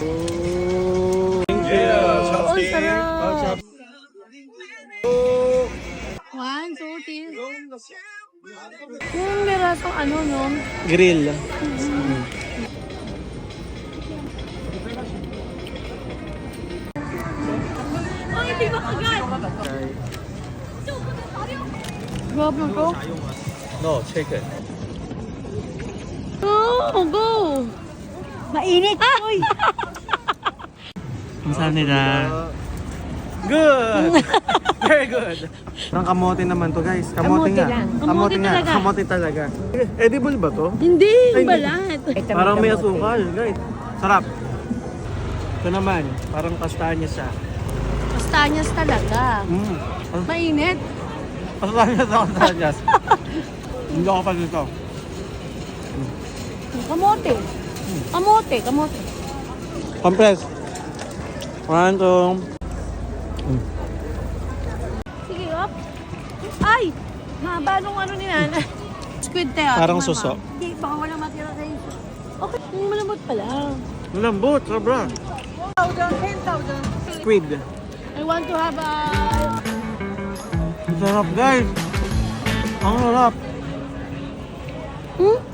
Yeah, Oh, sarap. One, two, three. Yung merasong ano, no? Grill. Ay, hindi ba agad? Grabe to. No, chicken. Go, go. Mainit! Ah! Uy! Kamsahamnida. Good! Very good. Ang kamote naman to guys. Kamote, Kamote nga. lang. Kamote nga. talaga. Kamote talaga. Edible ba to? Hindi, Ay, yung hindi. balat. Parang may asukal, guys. Sarap. Ito naman, parang kastanya siya. Kastanyas talaga. Mm. Kas- Mainit. Kastanyas na kastanyas. Hindi ako pa nito. Kamote. Kamote, kamote. Compress. One, two. Sige, up. Ay! Haba nung ano ni Nana. Squid tayo. Parang suso. Hindi, baka wala matira kayo. Okay, yung malambot pala. Lambot, sobra. 10,000. Squid. I want to have a... Ang sarap, guys. Ang sarap. Hmm.